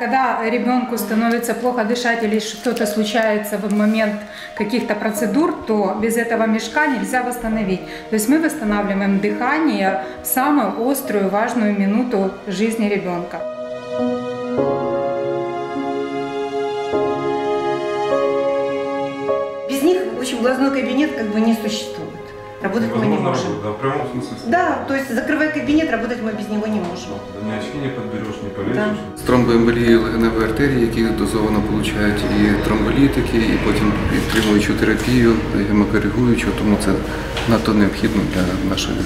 когда ребенку становится плохо дышать или что-то случается в момент каких-то процедур, то без этого мешка нельзя восстановить. То есть мы восстанавливаем дыхание в самую острую, важную минуту жизни ребенка. Без них, в общем, глазной кабинет как бы не существует. Работать мы не Невозможно можем. работать, да, в прямом смысле. слова. Да, то есть закрывая кабинет, работать мы без него не можем. Да, ни очки не подберешь, не полезешь. Да. З тромбоемболії легеневої артерії, які дозовано получають і тромболітики, і потім підтримуючу терапію, гемокоригуючу, тому це надто необхідно для нашої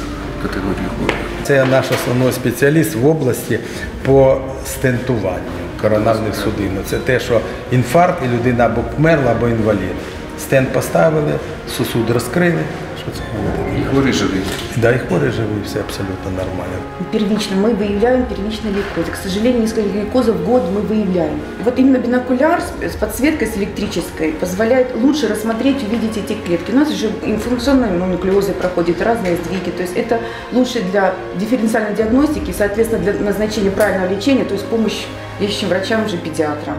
категорії хворих. Це наш основний спеціаліст в області по стентуванню коронарних судин. Це те, що інфаркт і людина або померла, або інвалід. Стент поставили, сосуд розкрили. Що це буде? І хворий живий. Да, і хворий живий, все абсолютно нормально. Первично мы выявляем первичный лейкоз. К сожалению, несколько лейкозов в год мы выявляем. Вот именно бинокуляр с- с подсветкой, с электрической, позволяет лучше рассмотреть, увидеть эти клетки. У нас же инфункционные нуклеозы проходят, разные сдвиги. То есть это лучше для дифференциальной диагностики, соответственно, для назначения правильного лечения, то есть помощь лечащим врачам, уже педиатрам.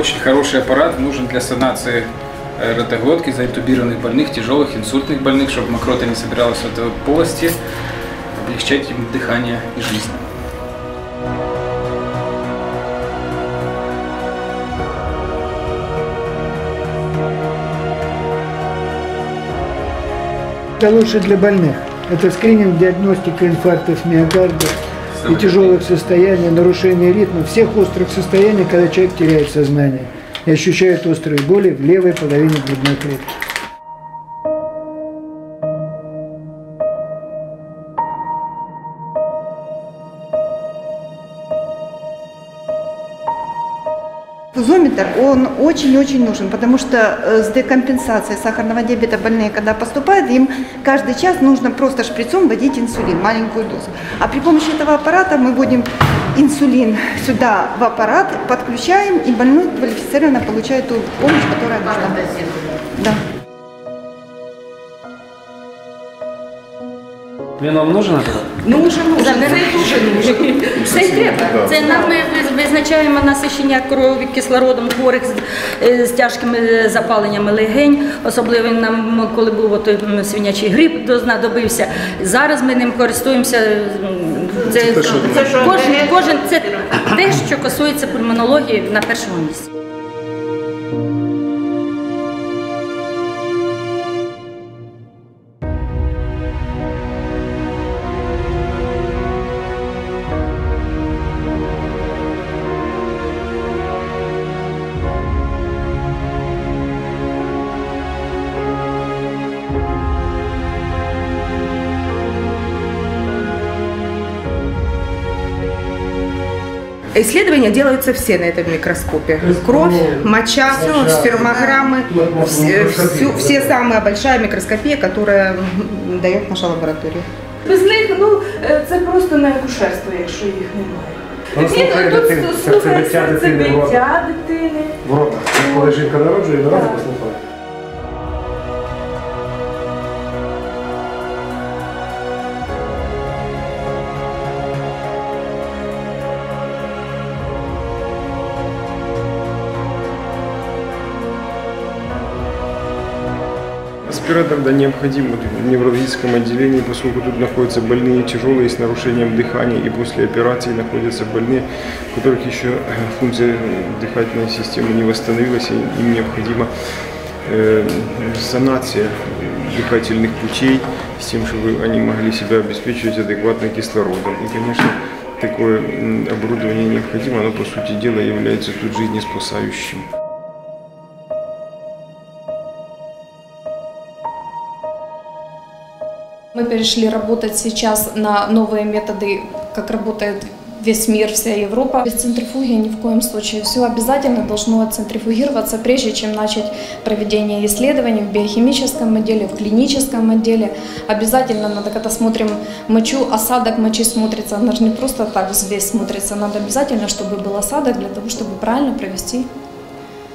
Очень хороший аппарат нужен для санации э, ротоглотки, заинтубированных больных, тяжелых инсультных больных, чтобы мокрота не собиралась в этой полости, облегчать им дыхание и жизнь. Это лучше для больных. Это скрининг, диагностика инфарктов миокарда и тяжелых состояний, нарушение ритма, всех острых состояний, когда человек теряет сознание и ощущает острые боли в левой половине грудной клетки. Фузометр, он очень-очень нужен, потому что э, с декомпенсацией сахарного диабета больные, когда поступают, им каждый час нужно просто шприцом вводить инсулин, маленькую дозу. А при помощи этого аппарата мы вводим инсулин сюда в аппарат, подключаем, и больной квалифицированно получает ту помощь, которая нужна. Да. Він вам нужен? Нужен, нужен, Це дуже нужен. Це й треба. Це нам ми визначаємо насичення крові кислородом хворих з, е, з тяжкими запаленнями легень. Особливо нам, коли був от, свинячий грип, знадобився. Зараз ми ним користуємося. Це, кожен, кожен це те, що стосується пульмонології на першому місці. Исследования делаются все на этом микроскопе. Кровь, моча, спермограммы, все, всю- все самая большая микроскопия, которая м, дает наша лаборатория. Без них ну е, це просто не акушерство, якщо їх немає. Воно Ні, слухає тут дитину, слухає серцебиття дитини в ротах. серцебиття дитини. В ротах. Коли жінка народжує, давайте Так. Послухаємо. Аспиратор да, необходим вот в неврологическом отделении, поскольку тут находятся больные тяжелые с нарушением дыхания и после операции находятся больные, у которых еще э, функция дыхательной системы не восстановилась, и им необходима э, санация дыхательных путей с тем, чтобы они могли себя обеспечивать адекватно кислородом. И, конечно, такое оборудование необходимо, оно, по сути дела, является тут жизнеспасающим. Мы перешли работать сейчас на новые методы, как работает весь мир, вся Европа. Без центрифуги ни в коем случае. Все обязательно должно центрифугироваться, прежде чем начать проведение исследований в биохимическом отделе, в клиническом отделе. Обязательно надо, когда смотрим мочу, осадок мочи смотрится. Она же не просто так взвесь смотрится. Надо обязательно, чтобы был осадок для того, чтобы правильно провести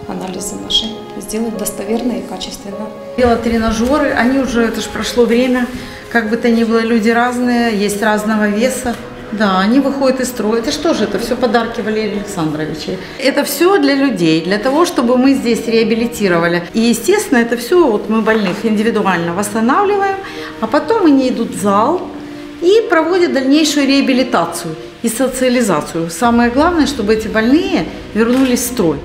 анализы наши, сделать достоверно и качественно. Велотренажеры, они уже, это же прошло время, как бы то ни было, люди разные, есть разного веса. Да, они выходят из строя. Это что же это? Все подарки Валерия Александровича. Это все для людей, для того, чтобы мы здесь реабилитировали. И, естественно, это все вот мы больных индивидуально восстанавливаем, а потом они идут в зал и проводят дальнейшую реабилитацию и социализацию. Самое главное, чтобы эти больные вернулись в строй.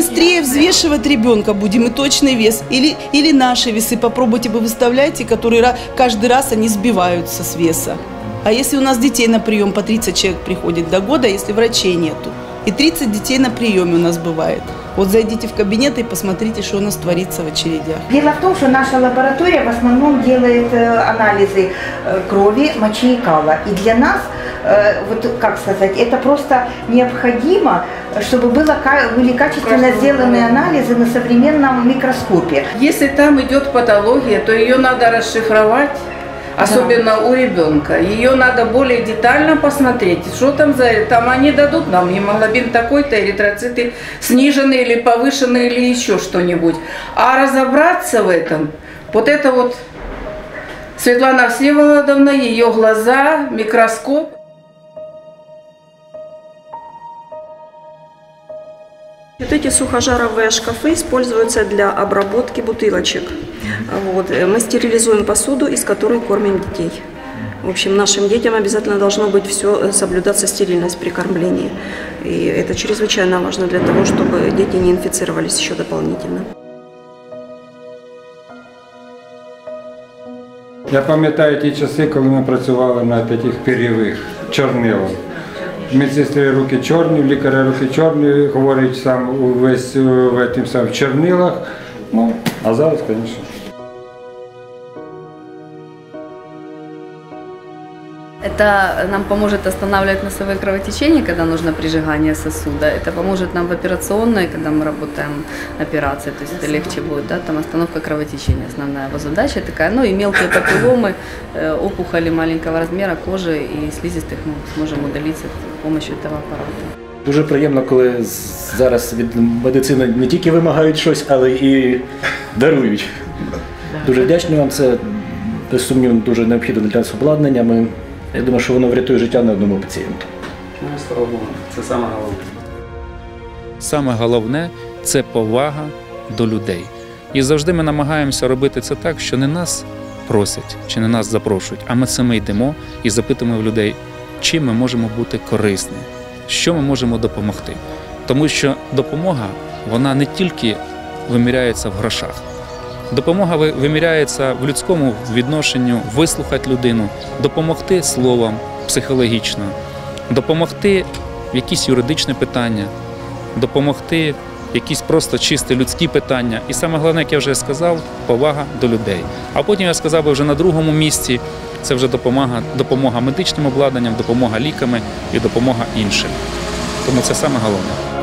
Быстрее взвешивать ребенка будем и точный вес. Или, или наши весы попробуйте бы выставляйте, которые каждый раз они сбиваются с веса. А если у нас детей на прием по 30 человек приходит до года, если врачей нету, и 30 детей на приеме у нас бывает. Вот зайдите в кабинет и посмотрите, что у нас творится в очередях. Дело в том, что наша лаборатория в основном делает э, анализы э, крови, мочи и кала. И для нас, вот как сказать, это просто необходимо, чтобы было, были качественно сделаны анализы на современном микроскопе. Если там идет патология, то ее надо расшифровать, особенно у ребенка. Ее надо более детально посмотреть, что там за... Там они дадут нам гемоглобин такой-то, эритроциты сниженные или повышенные, или еще что-нибудь. А разобраться в этом, вот это вот Светлана Всеволодовна, ее глаза, микроскоп. Вот эти сухожаровые шкафы используются для обработки бутылочек. Вот. э, Мы стерилизуем посуду, из которой кормим детей. В общем, нашим детям обязательно должно быть все соблюдаться стерильность при кормлении. И это чрезвычайно важно для того, чтобы дети не инфицировались еще дополнительно. Я пам'ятаю ті часи, коли ми працювали на таких пір'євих чорнилах. Медсестри руки чорні, в лікаря руки чорні, говорить сам увесь в этим сам в чорнилах. Ну, а зараз, звісно. Это нам поможет останавливать носовые кровотечения, когда нужно прижигание сосуда. Это поможет нам в операционной, когда мы работаем операции, то есть это легче будет, да, там остановка кровотечения основная его задача такая. Ну и мелкие папилломы, э, опухоли маленького размера кожи и слизистых мы сможем удалить с помощью этого аппарата. Дуже приємно, коли з- зараз від медицини не тільки вимагають щось, але і дарують. Дуже вдячні вам. Це без сумніву дуже необхідне для нас обладнання. Ми, я думаю, що воно врятує життя не одному пацієнту. Ну, слава Богу, це саме головне. Саме головне це повага до людей. І завжди ми намагаємося робити це так, що не нас просять чи не нас запрошують, а ми самі йдемо і запитуємо в людей, чим ми можемо бути корисні, що ми можемо допомогти. Тому що допомога вона не тільки виміряється в грошах. Допомога виміряється в людському відношенню, вислухати людину, допомогти словом психологічно, допомогти в якісь юридичні питання, допомогти якісь просто чисті людські питання. І саме головне, як я вже сказав, повага до людей. А потім я сказав би вже на другому місці це вже допомога, допомога медичним обладнанням, допомога ліками і допомога іншим. Тому це саме головне.